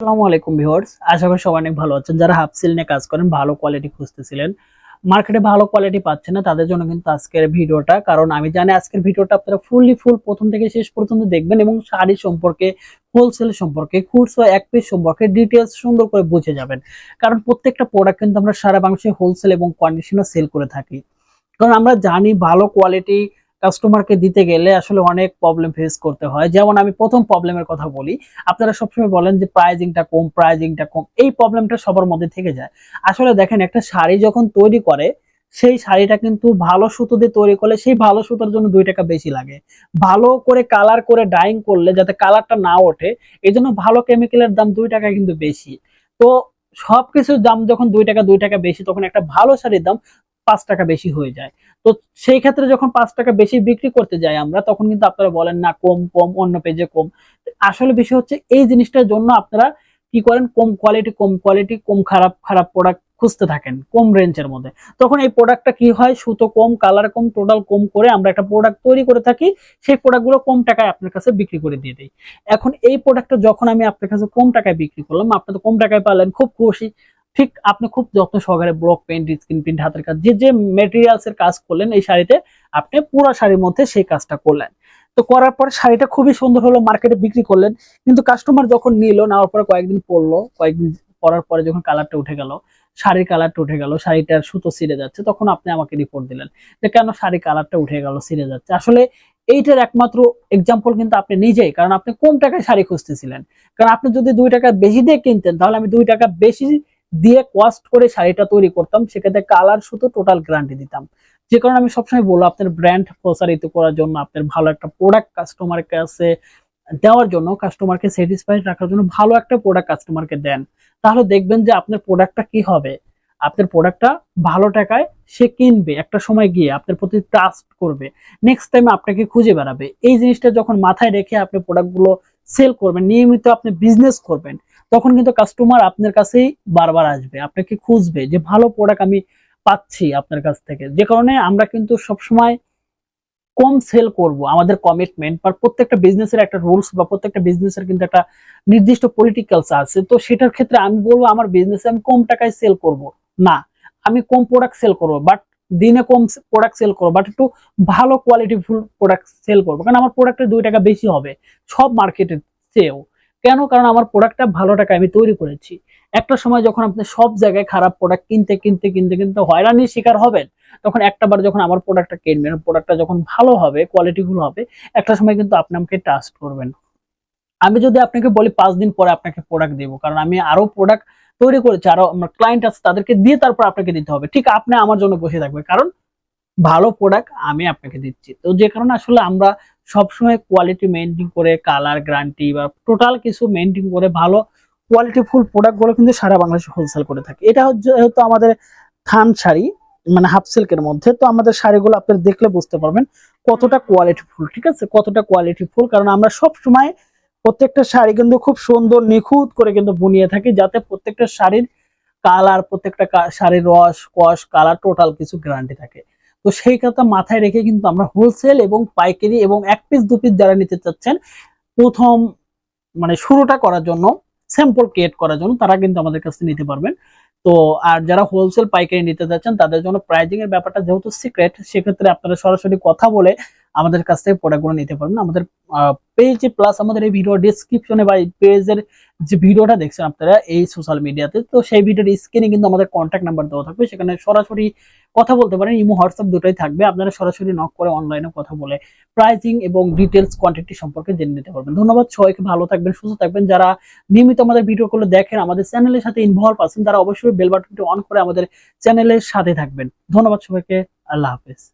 আসসালামু আলাইকুম ভিউয়ার্স, আশা করি সবাই অনেক ভালো আছেন। যারা হাফ সিল নিয়ে কাজ করেন, ভালো কোয়ালিটি খুঁজতেছিলেন। মার্কেটে ভালো কোয়ালিটি পাচ্ছে না, তাদের জন্য কিন্তু আজকের ভিডিওটা, কারণ আমি জানি আজকের ভিডিওটা আপনারা ফুললি ফুল প্রথম থেকে শেষ পর্যন্ত দেখবেন এবং শাড়ি সম্পর্কে হোলসেল সম্পর্কে খুচরো এক পিস সম্পর্কে ডিটেলস সুন্দর করে বুঝে যাবেন। কারণ প্রত্যেকটা প্রোডাক্ট কিন্তু আমরা সারা বাংলাদেশে হোলসেল এবং কন্ডিশনও সেল করে থাকি। কারণ আমরা জানি ভালো কোয়ালিটি কাস্টমারকে দিতে গেলে আসলে অনেক প্রবলেম ফেস করতে হয়। যেমন আমি প্রথম প্রবলেমের কথা বলি, আপনারা সবসময় বলেন যে প্রাইজিংটা কম প্রাইজিংটা কম, এই প্রবলেমটা সবার মধ্যে থেকে যায়। আসলে দেখেন, একটা শাড়ি যখন তৈরি করে, সেই শাড়িটা কিন্তু ভালো সুতো দিয়ে তৈরি করলে সেই ভালো সুতোর জন্য দুই টাকা বেশি লাগে। ভালো করে কালার করে ডাইং করলে যাতে কালারটা না ওঠে এই জন্য ভালো কেমিক্যালের দাম দুই টাকা কিন্তু বেশি। তো সবকিছুর দাম যখন দুই টাকা দুই টাকা বেশি, তখন একটা ভালো শাড়ির দাম পাঁচ টাকা বেশি হয়ে যায়। তো সেই ক্ষেত্রে যখন পাঁচ টাকা বেশি বিক্রি করতে যাই আমরা, তখন কিন্তু আপনারা বলেন, না, কম কম, অন্য পেজে কম। আসলে বিষয় হচ্ছে, এই জিনিসটার জন্য আপনারা কি করেন, কম কোয়ালিটি কম কোয়ালিটি কম খারাপ খারাপ প্রোডাক্ট খুঁজতে থাকেন, কম রেঞ্জের মধ্যে। তখন এই প্রোডাক্টটা কি হয়, সুতো কম কালার কম টোটাল কম করে আমরা একটা প্রোডাক্ট তৈরি করে থাকি, সেই প্রোডাক্টগুলো কম টাকায় আপনার কাছে বিক্রি করে দিয়ে দিই। এখন এই প্রোডাক্টটা যখন আমি আপনার কাছে কম টাকায় বিক্রি করলাম, আপনি তো কম টাকায় পালেন খুব খুশি। ঠিক আপনি খুব যত্ন সহকারে ব্লক পেন্ট স্ক্রিন প্রিন্ট হাতের কাজ, যে যে মেটেরিয়ালস এর কাজ করলেন এই শাড়িতে, আপনি পুরো শাড়ির মধ্যে সেই কাজটা করলেন। তো করার পর শাড়িটা খুবই সুন্দর হলো মার্কেটে বিক্রি করলেন। কিন্তু কাস্টমার যখন নিল, নেওয়ার পরে কয়েকদিন পরলো কয়েকদিন পরার পরে যখন কালারটা উঠে গেল, শাড়ির কালারটা উঠে গেল, শাড়িটার সুতো ছিঁড়ে যাচ্ছে, তখন আপনি আমাকে রিপোর্ট দিলেন যে, কেন শাড়ি কালারটা উঠে গেল, ছিঁড়ে যাচ্ছে? আসলে এইটার একমাত্র এক্সাম্পল কিন্তু আপনি নিজেই, কারণ আপনি কম টাকায় শাড়ি খুঁজতেছিলেন? কারণ আপনি যদি দুই টাকা বেশি দিয়ে কিনতেন, তাহলে আমি দুই টাকা বেশি দিয়ে কস্ট করে শাড়িটা তৈরি করতাম, সেক্ষেত্রে কালার শুধু টোটাল গ্যারান্টি দিতাম। যে কারণে আমি সবসময় বলব, আপনার ব্র্যান্ড প্রসারিত করার জন্য, আপনার ভালো একটা প্রোডাক্ট কাস্টমার কাছে দেওয়ার জন্য কাস্টমারকে স্যাটিসফাইড রাখার জন্য ভালো একটা প্রোডাক্ট কাস্টমারকে দেন। তাহলে দেখবেন যে আপনার প্রোডাক্টটা কি হবে? আপনার প্রোডাক্টটা ভালো টাকায় সে কিনবে একটা সময় গিয়ে, আপনার প্রতি ট্রাস্ট করবে। নেক্সট টাইম আপনাকে খুঁজে বেড়াবে। এই জিনিসটা যখন মাথায় রেখে আপনি প্রোডাক্টগুলো সেল করবেন, নিয়মিত আপনি বিজনেস করবেন তখন কিন্তু কাস্টমার আপনার কাছেই বারবার আসবে, আপনাকে খুঁজবে যে ভালো প্রোডাক্ট আমি পাচ্ছি আপনার কাছ থেকে। যে কারণে আমরা কিন্তু সবসময় কম সেল করব, আমাদের কমিটমেন্ট বা প্রত্যেকটা বিজনেসের একটা রুলস বা প্রত্যেকটা বিজনেসের কিন্তু একটা নির্দিষ্ট পলিটিক্যালস আছে। তো সেটার ক্ষেত্রে আমি বলব, আমার বিজনেসে আমি কম টাকায় সেল করব। না, আমি কম প্রোডাক্ট সেল করব বাট দিনে কম প্রোডাক্ট সেল করব বাট একটু ভালো কোয়ালিটি ফুল প্রোডাক্ট সেল করব। কারণ আমার প্রোডাক্টের দুই টাকা বেশি হবে, সব মার্কেটের চেয়েও কেন? কারণ আমার প্রোডাক্টটা ভালো টাকা আমি তৈরি করেছি। একটা সময় যখন আপনি সব জায়গায় খারাপ প্রোডাক্ট কিনতে কিনতে কিনতে কিনতে হয়রানির শিকার হবেন, তখন একটা বার যখন আমার প্রোডাক্টটা কিনবেন প্রোডাক্টটা যখন ভালো হবে কোয়ালিটিফুল হবে, একটা সময় কিন্তু আপনি আমাকে ট্রাস্ট করবেন। আমি যদি আপনাকে বলি পাঁচ দিন পরে আপনাকে প্রোডাক্ট দেবো, কারণ আমি আরও প্রোডাক্ট তৈরি করেছি, আরও আমার ক্লায়েন্ট আছে, তাদেরকে দিয়ে তারপর আপনাকে দিতে হবে। ঠিক আপনি আমার জন্য বসে থাকবে কারণ ভালো প্রোডাক্ট আমি আপনাকে দিচ্ছি। তো যে কারণে আসলে আমরা সবসময় কোয়ালিটি মেনটেন করে কালার গ্যারান্টি বা টোটাল কিছু মেনটেন করে ভালো কোয়ালিটিফুল প্রোডাক্টগুলো কিন্তু সারা বাংলাদেশে হোলসেল করে থাকি। এটা হচ্ছে যেহেতু আমাদের থান শাড়ি মানে হাফ সিল্কের মধ্যে, তো আমাদের শাড়িগুলো আপনারা দেখলে বুঝতে পারবেন কতটা কোয়ালিটিফুল ঠিক আছে? কতটা কোয়ালিটিফুল কারণ আমরা সব সময় প্রত্যেকটা শাড়ি কিন্তু খুব সুন্দর, নিখুঁত করে কিন্তু বুনিয়ে থাকি, যাতে প্রত্যেকটা শাড়ির কালার প্রত্যেকটা শাড়ির রস কস কালার টোটাল কিছু গ্যারান্টি থাকে। তো সেই কথা মাথায় রেখে কিন্তু আমরা হোলসেল এবং পাইকারি এবং এক পিস দু পিস যারা নিতে চাচ্ছেন, প্রথম মানে শুরুটা করার জন্য স্যাম্পল ক্রিয়েট করার জন্য তারা কিন্তু আমাদের কাছে নিতে পারবেন। তো আর যারা হোলসেল পাইকারি নিতে চাচ্ছেন, তাদের জন্য প্রাইজিং এর ব্যাপারটা যেহেতু সিক্রেট সেক্ষেত্রে আপনারা সরাসরি কথা বলে আমাদের কাছ থেকে প্রোডাক্টগুলো নিতে পারবেন। আমাদের পেজে প্লাস আমাদের এই ভিডিও ডিসক্রিপশনে বা পেজের যে ভিডিওটা দেখছেন আপনারা এই সোশ্যাল মিডিয়াতে তো সেই ভিডিওর স্ক্রিনে কিন্তু আমাদের কন্ট্যাক্ট নাম্বার দেওয়া থাকবে। সেখানে সরাসরি কথা বলতে পারেন। ইমো, হোয়াটসঅ্যাপ দুটোই থাকবে। আপনারা সরাসরি নক করে অনলাইনে কথা বলে প্রাইসিং এবং ডিটেলস কোয়ান্টিটি সম্পর্কে জেনে নিতে পারবেন। ধন্যবাদ। সবাইকে ভালো থাকবেন, সুস্থ থাকবেন। যারা নিয়মিত আমাদের ভিডিওগুলো দেখেন, আমাদের চ্যানেলের সাথে ইনভলভ আছেন, তারা অবশ্যই বেল বাটনটি অন করে আমাদের চ্যানেলের সাথে থাকবেন। ধন্যবাদ সবাইকে। আল্লাহ হাফেজ।